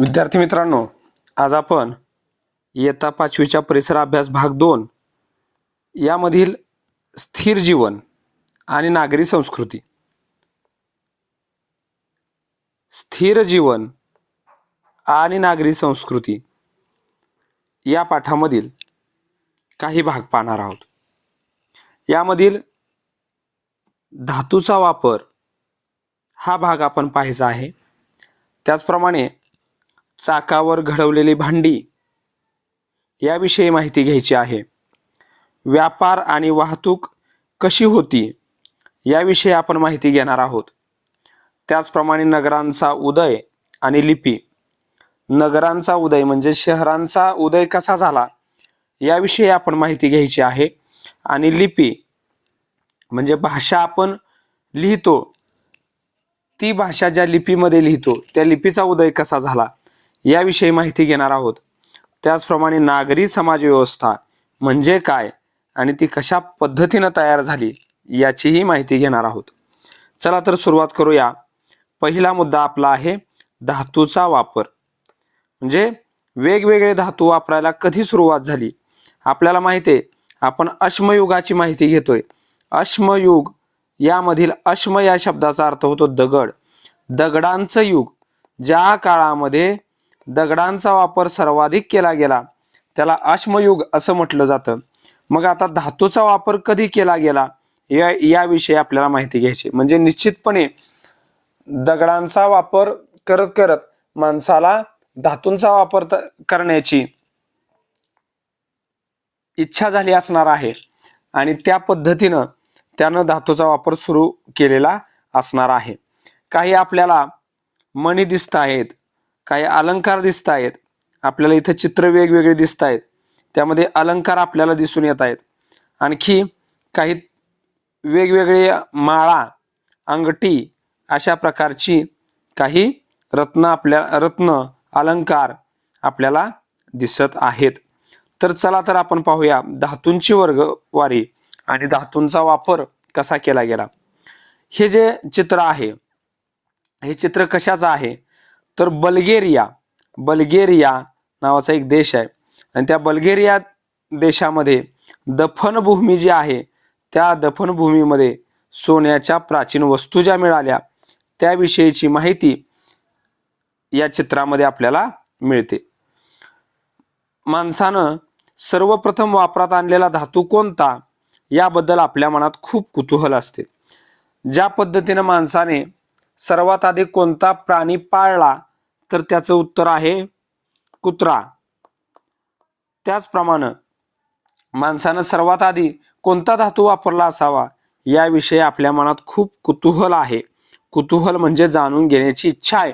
विद्यार्थी मित्रांनो आज आपण इयत्ता पाचवीच्या परिसर अभ्यास भाग दोन यामधील स्थिर जीवन आणि नागरी संस्कृती. स्थिर जीवन आणि नागरी संस्कृती या पाठामधील काही भाग पाहणार आहोत. यामधील धातूचा वापर हा भाग आपण पाहायचा आहे. त्याचप्रमाणे चाकावर घडवलेली भांडी. याविषयी माहिती घ्यायची आहे. व्यापार आणि वाहतूक कशी होती याविषयी आपण माहिती घेणार आहोत. त्याचप्रमाणे नगरांचा उदय आणि लिपी. नगरांचा उदय म्हणजे शहरांचा उदय कसा झाला याविषयी आपण माहिती घ्यायची आहे. आणि लिपी म्हणजे भाषा आपण लिहितो. ती भाषा ज्या लिपीमध्ये लिहितो त्या लिपीचा उदय कसा झाला याविषयी माहिती घेणार आहोत. त्याचप्रमाणे नागरी समाजव्यवस्था म्हणजे काय आणि ती कशा पद्धतीनं तयार झाली याचीही माहिती घेणार आहोत. चला तर सुरुवात करूया. पहिला मुद्दा आपला आहे धातूचा वापर. म्हणजे वेगवेगळे धातू वापरायला कधी सुरुवात झाली? आपल्याला माहिती आहे आपण अश्मयुगाची माहिती घेतोय. अश्मयुग यामधील अश्म या शब्दाचा अर्थ होतो दगड. दगडांचं युग ज्या काळामध्ये दगडांचा वापर सर्वाधिक केला गेला. त्याला अश्मयुग असं म्हटलं जातं. मग आता धातूचा वापर कधी केला गेला? या याविषयी आपल्याला माहिती घ्यायची. म्हणजे निश्चितपणे दगडांचा वापर करत करत माणसाला धातूंचा वापर करण्याची इच्छा झाली असणार आहे. आणि त्या पद्धतीनं त्यानं धातूचा वापर सुरू केलेला असणार आहे. काही आपल्याला मणी दिसत आहेत. काही अलंकार दिसत आहेत आपल्याला इथं चित्र वेगवेगळे दिसत आहेत त्यामध्ये अलंकार आपल्याला दिसून येत आहेत. आणखी काही वेगवेगळे माळा अंगठी अशा प्रकारची काही रत्न आपल्या रत्न अलंकार आपल्याला दिसत आहेत. तर चला तर आपण पाहूया धातूंची वर्गवारी आणि धातूंचा वापर कसा केला गेला. हे जे चित्र आहे हे चित्र कशाचं आहे? तर बल्गेरिया बल्गेरिया नावाचा एक देश आहे. आणि त्या बल्गेरिया देशामध्ये दफनभूमी जी आहे त्या दफनभूमीमध्ये सोन्याच्या प्राचीन वस्तू ज्या मिळाल्या त्याविषयीची माहिती या चित्रामध्ये आपल्याला मिळते. माणसानं सर्वप्रथम वापरात आणलेला धातू कोणता याबद्दल आपल्या मनात खूप कुतूहल असते. ज्या पद्धतीनं माणसाने सर्वात आधी कोणता प्राणी पाळला तर त्याचं उत्तर आहे कुत्रा. त्याचप्रमाणे माणसानं सर्वात आधी कोणता धातू वापरला असावा याविषयी आपल्या मनात खूप कुतूहल आहे. कुतूहल म्हणजे जाणून घेण्याची इच्छा आहे.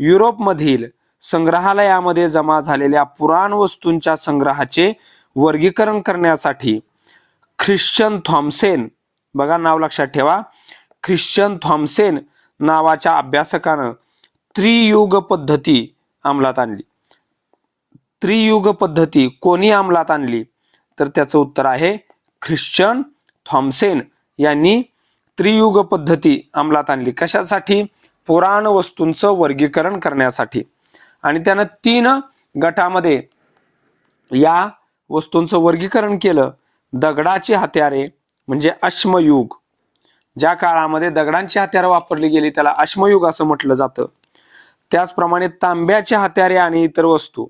युरोपमधील संग्रहालयामध्ये जमा झालेल्या पुराण वस्तूंच्या संग्रहाचे वर्गीकरण करण्यासाठी ख्रिश्चन थॉम्सेन बघा नाव लक्षात ठेवा ख्रिश्चन थॉम्सेन नावाच्या अभ्यासकानं त्रियुग पद्धती अंमलात आणली. त्रियुग पद्धती कोणी अंमलात आणली? तर त्याचं उत्तर आहे ख्रिश्चन थॉम्सेन यांनी त्रियुग पद्धती अंमलात आणली. कशासाठी? पुराण वस्तूंचं वर्गीकरण करण्यासाठी. आणि त्यानं तीन गटामध्ये या वस्तूंचं वर्गीकरण केलं. दगडाची हत्यारे म्हणजे अश्मयुग ज्या काळामध्ये दगडांची हत्यारं वापरली गेली त्याला अश्मयुग असं म्हटलं जातं. त्याचप्रमाणे तांब्याचे हत्यारे आणि इतर वस्तू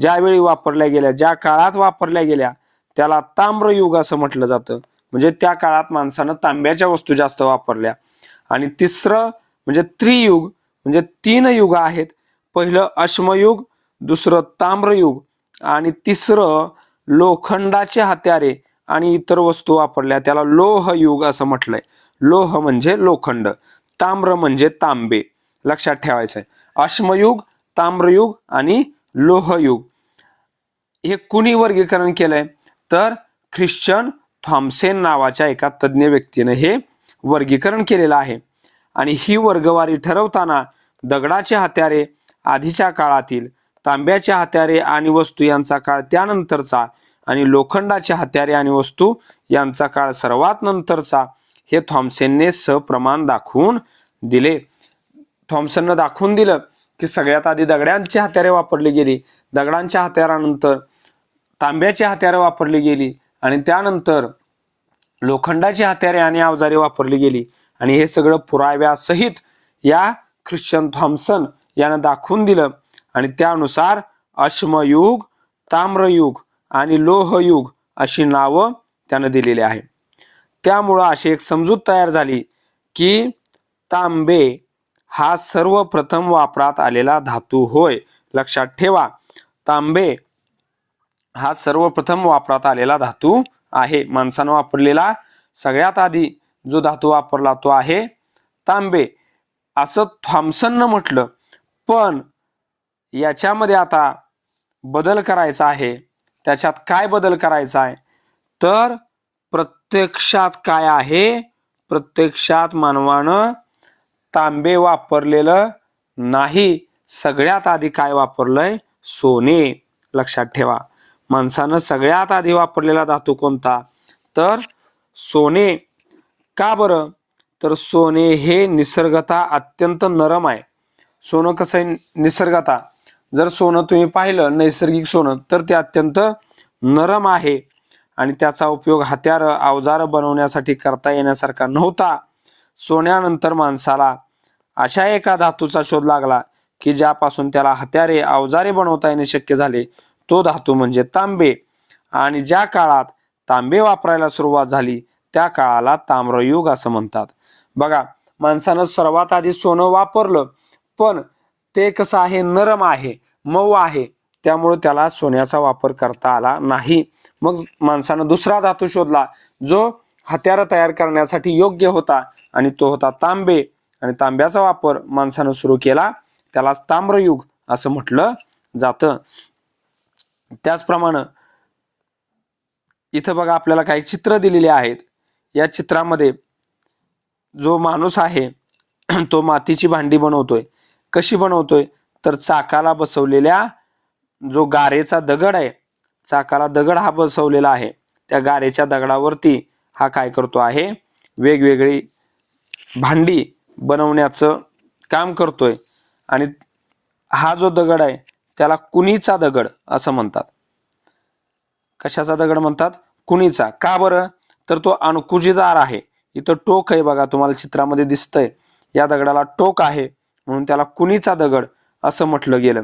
ज्यावेळी वापरल्या गेल्या ज्या काळात वापरल्या गेल्या त्याला ताम्रयुग असं म्हटलं जातं. म्हणजे त्या काळात माणसानं तांब्याच्या वस्तू जास्त वापरल्या. आणि तिसरं म्हणजे त्रियुग म्हणजे तीन युग आहेत. पहिलं अश्मयुग दुसरं ताम्रयुग आणि तिसरं लोखंडाचे हत्यारे आणि इतर वस्तू वापरल्या. त्याला लोह युग असं म्हटलंय. लोह म्हणजे लोखंड ताम्र म्हणजे तांबे. लक्षात ठेवायचं आहे अश्मयुग ताम्रयुग आणि लोहयुग. हे कुणी वर्गीकरण केलंय? तर ख्रिश्चन थॉम्सेन नावाच्या एका तज्ज्ञ व्यक्तीने हे वर्गीकरण केलेलं आहे. आणि ही वर्गवारी ठरवताना दगडाचे हत्यारे आधीच्या काळातील तांब्याचे हत्यारे आणि वस्तू यांचा काळ त्यानंतरचा आणि लोखंडाचे हत्यारे आणि वस्तू यांचा काळ सर्वात नंतरचा हे थॉम्सनने सप्रमाण दाखवून दिले. थॉम्सननं दाखवून दिलं की सगळ्यात आधी दगडांची हत्यारे वापरली गेली. दगडांच्या हत्यारानंतर तांब्याची हत्यारे वापरली गेली आणि त्यानंतर लोखंडाची हत्यारे आणि अवजारे वापरली गेली. आणि हे सगळं पुराव्यासहित या ख्रिश्चन थॉम्सन यानं दाखवून दिलं. आणि त्यानुसार अश्मयुग ताम्रयुग आणि लोहयुग अशी नावं त्यानं दिलेली आहे त्यामुळं अशी एक समजूत तयार झाली की तांबे हा सर्वप्रथम वापरात आलेला धातू होय. लक्षात ठेवा तांबे हा सर्वप्रथम वापरात आलेला धातू आहे. माणसानं वापरलेला सगळ्यात आधी जो धातू वापरला तो आहे तांबे. असं थॉम्सननं म्हटलं पण याच्यामध्ये आता बदल करायचा आहे. त्याच्यात काय बदल करायचा आहे? तर प्रत्यक्षात काय आहे? प्रत्यक्षात मानवानं तांबे वापरलेलं नाही. सगळ्यात आधी काय वापरलंय? सोने. लक्षात ठेवा. माणसानं सगळ्यात आधी वापरलेला धातू कोणता? तर सोने. का बरं? तर सोने हे निसर्गता अत्यंत नरम आहे. सोनं कसं आहे? निसर्गता. जर सोनं तुम्ही पाहिलं नैसर्गिक सोनं तर ते अत्यंत नरम आहे. आणि त्याचा उपयोग हत्यार अवजार बनवण्यासाठी करता येण्यासारखा नव्हता. सोन्यानंतर माणसाला अशा एका धातूचा शोध लागला की ज्यापासून त्याला हत्यारे अवजारे बनवता येणे शक्य झाले. तो धातू म्हणजे तांबे. आणि ज्या काळात तांबे वापरायला सुरुवात झाली त्या काळाला ताम्रयुग असं म्हणतात. बघा माणसानं सर्वात आधी सोनं वापरलं पण ते कसं आहे? नरम आहे मऊ आहे. त्यामुळे त्याला सोन्याचा वापर करता आला नाही. मग माणसानं दुसरा धातू शोधला जो हत्यारं तयार करण्यासाठी योग्य होता आणि तो होता तांबे. आणि तांब्याचा वापर माणसानं सुरू केला त्याला ताम्रयुग असं म्हटलं जातं. त्याचप्रमाणे इथं बघा आपल्याला काही चित्र दिलेली आहेत. या चित्रामध्ये जो माणूस आहे तो मातीची भांडी बनवतोय. कशी बनवतोय? तर चाकाला बसवलेल्या जो गारेचा दगड आहे चाकाला दगड हा बसवलेला आहे. त्या गारेच्या दगडावरती हा काय करतो आहे? वेगवेगळी भांडी बनवण्याचं काम करतोय. आणि हा जो दगड आहे त्याला कुणीचा दगड असं म्हणतात. कशाचा दगड म्हणतात? कुणीचा. का बरं? तर तो अणकुजीदार आहे. इथं टोक आहे बघा तुम्हाला चित्रामध्ये दिसतंय. या दगडाला टोक आहे म्हणून त्याला कुणीचा दगड असं म्हटलं गेलं.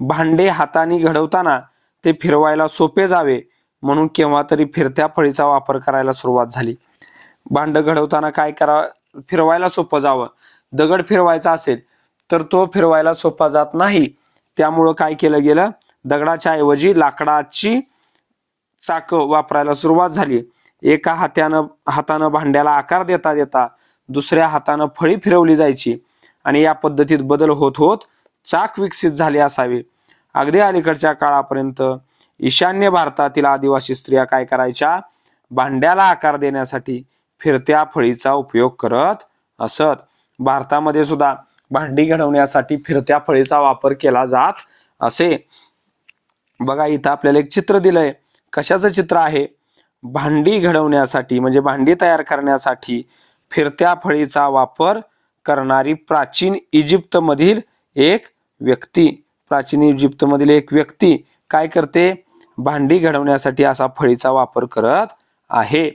भांडे हाताने घडवताना ते फिरवायला सोपे जावे म्हणून केव्हा तरी फिरत्या फळीचा वापर करायला सुरुवात झाली. भांड घडवताना काय करा फिरवायला सोपं जावं. दगड फिरवायचा असेल तर तो फिरवायला सोपा जात नाही. त्यामुळं काय केलं गेलं? दगडाच्या ऐवजी लाकडाची चाक वापरायला सुरुवात झाली. एका हात्यानं हातानं भांड्याला आकार देता देता दुसऱ्या हातानं फळी फिरवली जायची आणि या पद्धतीत बदल होत होत चाक विकसित झाले असावे. अगदी अलीकडच्या काळापर्यंत ईशान्य भारतातील आदिवासी स्त्रिया काय करायच्या? भांड्याला आकार देण्यासाठी फिरत्या फळीचा उपयोग करत असत. भारतामध्ये सुद्धा भांडी घडवण्यासाठी फिरत्या फळीचा वापर केला जात असे. बघा इथं आपल्याला एक चित्र दिलंय. कशाचं चित्र आहे? भांडी घडवण्यासाठी म्हणजे भांडी तयार करण्यासाठी फिरत्या फळीचा वापर करणारी प्राचीन इजिप्तमधील एक व्यक्ती प्राचीन इजिप्तमधील एक व्यक्ती काय करते? भांडी घडवण्यासाठी असा फळीचा वापर करत आहे.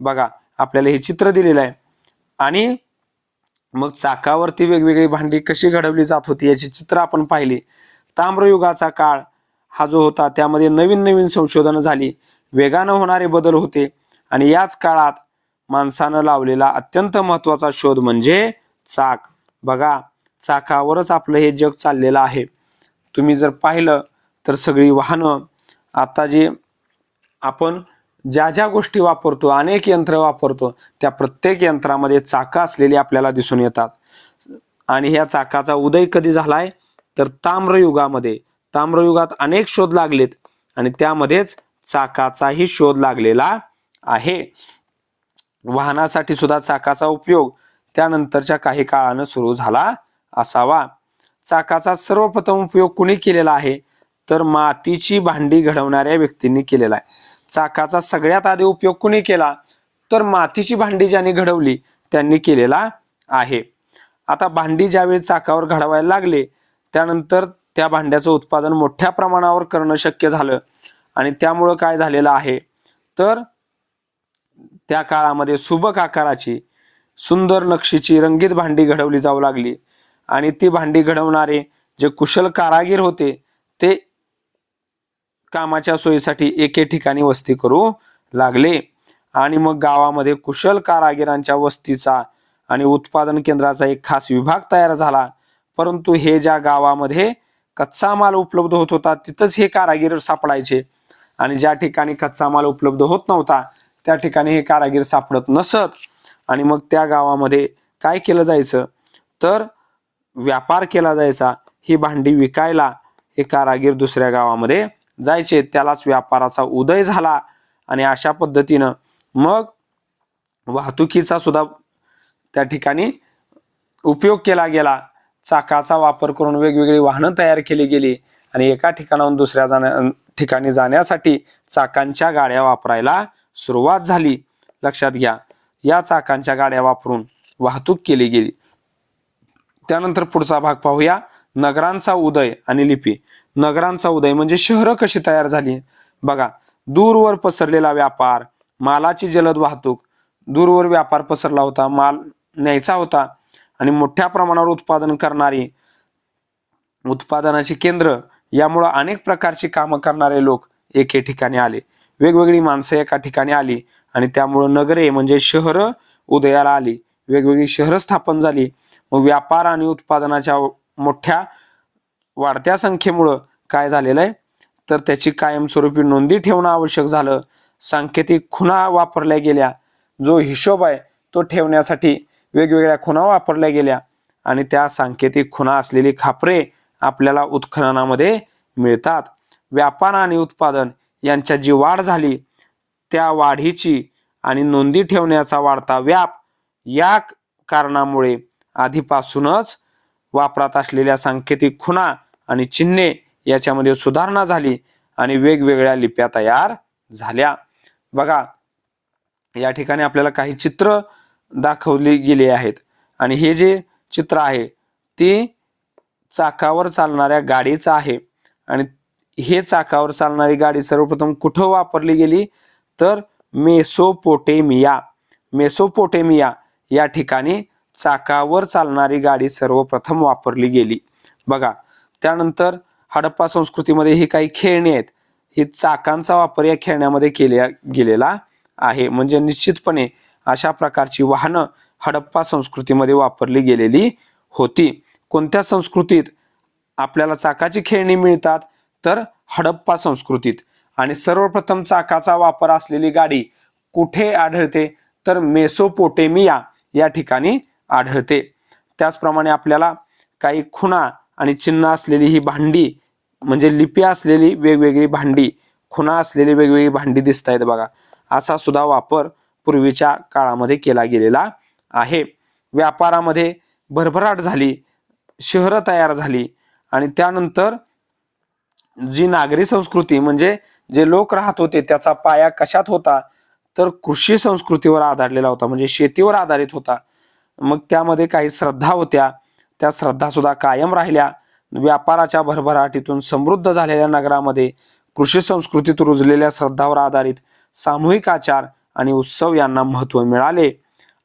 बघा आपल्याला हे चित्र दिलेलं आहे. आणि मग चाकावरती वेगवेगळी भांडी कशी घडवली जात होती याची चित्र आपण पाहिली. ताम्रयुगाचा काळ हा जो होता त्यामध्ये नवीन नवीन संशोधनं झाली. वेगानं होणारे बदल होते. आणि याच काळात माणसानं लावलेला अत्यंत महत्त्वाचा शोध म्हणजे चाक. बघा चाकावरच आपलं हे जग चाललेलं आहे. तुम्ही जर पाहिलं तर सगळी वाहनं आता जे आपण ज्या ज्या गोष्टी वापरतो अनेक यंत्र वापरतो त्या प्रत्येक यंत्रामध्ये चाकं असलेली आपल्याला दिसून येतात. आणि ह्या चाकाचा उदय कधी झालाय? तर ताम्रयुगामध्ये. ताम्रयुगात अनेक शोध लागलेत आणि त्यामध्येच चाकाचाही शोध लागलेला आहे. वाहनासाठी सुद्धा चाकाचा उपयोग त्यानंतरच्या काही काळानं सुरू झाला असावा. चाकाचा सर्वप्रथम उपयोग कुणी केलेला आहे? तर मातीची भांडी घडवणाऱ्या व्यक्तींनी केलेला आहे. चाकाचा सगळ्यात आधी उपयोग कुणी केला? तर मातीची भांडी ज्यांनी घडवली त्यांनी केलेला आहे. आता भांडी ज्यावेळी चाकावर घडवायला लागले त्यानंतर त्या भांड्याचं उत्पादन मोठ्या प्रमाणावर करणं शक्य झालं. आणि त्यामुळं काय झालेलं आहे? तर त्या काळामध्ये सुबक आकाराची सुंदर नक्षीची रंगीत भांडी घडवली जाऊ लागली. आणि ती भांडी घडवणारे जे कुशल कारागीर होते ते कामाच्या सोयीसाठी एके ठिकाणी वस्ती करू लागले. आणि मग गावामध्ये कुशल कारागिरांच्या वस्तीचा आणि उत्पादन केंद्राचा एक खास विभाग तयार झाला. परंतु हे ज्या गावामध्ये कच्चा माल उपलब्ध होत होता तिथंच हे कारागीर सापडायचे. आणि ज्या ठिकाणी कच्चा माल उपलब्ध होत नव्हता त्या ठिकाणी हे कारागीर सापडत नसत. आणि मग त्या गावामध्ये काय केलं जायचं? तर व्यापार केला जायचा ही भांडी विकायला हे कारागीर दुसऱ्या गावामध्ये जायचे. त्यालाच व्यापाराचा उदय झाला आणि अशा पद्धतीनं मग वाहतुकीचा सुद्धा त्या ठिकाणी उपयोग केला गेला. चाकाचा वापर करून वेगवेगळी वाहनं तयार केली गेली आणि एका ठिकाणाहून दुसऱ्या जाण्या ठिकाणी जाण्यासाठी चाकांच्या गाड्या वापरायला सुरुवात झाली. लक्षात घ्या या चाकांच्या गाड्या वापरून वाहतूक केली गेली. त्यानंतर पुढचा भाग पाहूया. नगरांचा उदय आणि लिपी. नगरांचा उदय म्हणजे शहरं कशी तयार झाली? बघा दूरवर पसरलेला व्यापार मालाची जलद वाहतूक. दूरवर व्यापार पसरला होता माल न्यायचा होता. आणि मोठ्या प्रमाणावर उत्पादन करणारी उत्पादनाची केंद्र यामुळं अनेक प्रकारची कामं करणारे लोक एके ठिकाणी आले. वेगवेगळी माणसं एका ठिकाणी आली आणि त्यामुळं नगरे म्हणजे शहरं उदयाला आली. वेगवेगळी शहरं स्थापन झाली. व्यापार आणि उत्पादनाच्या मोठ्या वाढत्या संख्येमुळं काय झालेलं आहे? तर त्याची कायमस्वरूपी नोंदी ठेवणं आवश्यक झालं. सांकेतिक खुणा वापरल्या गेल्या. जो हिशोब आहे तो ठेवण्यासाठी वेगवेगळ्या खुणा वापरल्या गेल्या आणि त्या सांकेतिक खुणा असलेली खापरे आपल्याला उत्खननामध्ये मिळतात. व्यापार आणि उत्पादन यांच्या जी वाढ झाली त्या वाढीची आणि नोंदी ठेवण्याचा वाढता व्याप या कारणामुळे आधीपासूनच वापरात असलेल्या सांकेतिक खुणा आणि चिन्हे याच्यामध्ये सुधारणा झाली आणि वेगवेगळ्या लिप्या तयार झाल्या. बघा या ठिकाणी आपल्याला काही चित्र दाखवली गेली आहेत आणि हे जे चित्र आहे ते चाकावर चालणाऱ्या गाडीचं आहे. आणि हे चाकावर चालणारी गाडी सर्वप्रथम कुठं वापरली गेली? तर मेसोपोटेमिया. मेसोपोटेमिया या ठिकाणी चाकावर चालणारी गाडी सर्वप्रथम वापरली गेली. बघा त्यानंतर हडप्पा संस्कृतीमध्ये ही काही खेळणी आहेत. ही चाकांचा वापर या खेळण्यामध्ये केल्या गेलेला आहे. म्हणजे निश्चितपणे अशा प्रकारची वाहनं हडप्पा संस्कृतीमध्ये वापरली गेलेली होती. कोणत्या संस्कृतीत आपल्याला चाकाची खेळणी मिळतात? तर हडप्पा संस्कृतीत. आणि सर्वप्रथम चाकाचा वापर असलेली गाडी कुठे आढळते? तर मेसोपोटेमिया या ठिकाणी आढळते. त्याचप्रमाणे आपल्याला काही खुणा आणि चिन्ह असलेली ही भांडी म्हणजे लिपी असलेली वेगवेगळी भांडी खुणा असलेली वेगवेगळी भांडी दिसत आहेत बघा. असा सुद्धा वापर पूर्वीच्या काळामध्ये केला गेलेला आहे. व्यापारामध्ये भरभराट झाली शहरं तयार झाली आणि त्यानंतर जी नागरी संस्कृती म्हणजे जे लोक राहत होते त्याचा पाया कशात होता? तर कृषी संस्कृतीवर आधारलेला होता म्हणजे शेतीवर आधारित होता. मग त्यामध्ये काही श्रद्धा होत्या. त्या श्रद्धा सुद्धा कायम राहिल्या. व्यापाराच्या भरभराटीतून समृद्ध झालेल्या नगरामध्ये कृषी संस्कृतीत रुजलेल्या श्रद्धावर आधारित सामूहिक आचार आणि उत्सव यांना महत्त्व मिळाले.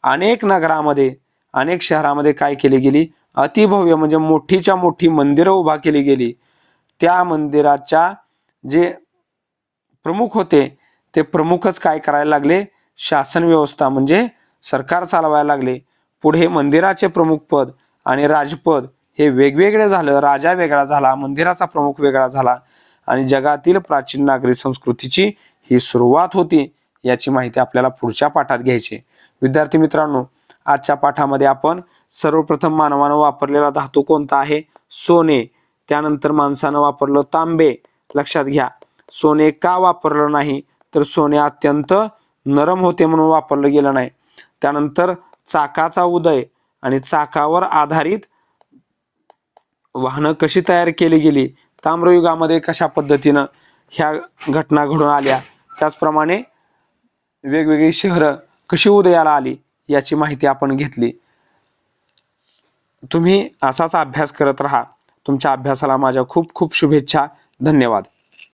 अनेक नगरामध्ये अनेक शहरामध्ये काय केली गेली? अतिभव्य म्हणजे मोठीच्या मोठी मंदिरं उभा केली गेली. त्या मंदिराच्या जे प्रमुख होते ते प्रमुखच काय करायला लागले? शासन व्यवस्था म्हणजे सरकार चालवायला लागले. पुढे मंदिराचे प्रमुख पद आणि राजपद हे वेगवेगळे झालं राजा वेगळा झाला मंदिराचा प्रमुख वेगळा झाला आणि जगातील प्राचीन नागरी संस्कृतीची ही सुरुवात होती याची माहिती आपल्याला पुढच्या पाठात घ्यायची. विद्यार्थी मित्रांनो आजच्या पाठामध्ये आपण सर्वप्रथम मानवानं वापरलेला धातू कोणता आहे? सोने. त्यानंतर माणसानं वापरलं तांबे. लक्षात घ्या सोने का वापरलं नाही? तर सोने अत्यंत नरम होते म्हणून वापरलं गेलं नाही. त्यानंतर चाकाचा उदय आणि चाकावर आधारित वाहनं कशी तयार केली गेली ताम्रयुगामध्ये कशा पद्धतीनं ह्या घटना घडून आल्या त्याचप्रमाणे वेगवेगळी शहरं कशी उदयाला आली याची माहिती आपण घेतली. तुम्ही असाच अभ्यास करत राहा. तुमच्या अभ्यासाला माझ्या खूप खूप शुभेच्छा. धन्यवाद.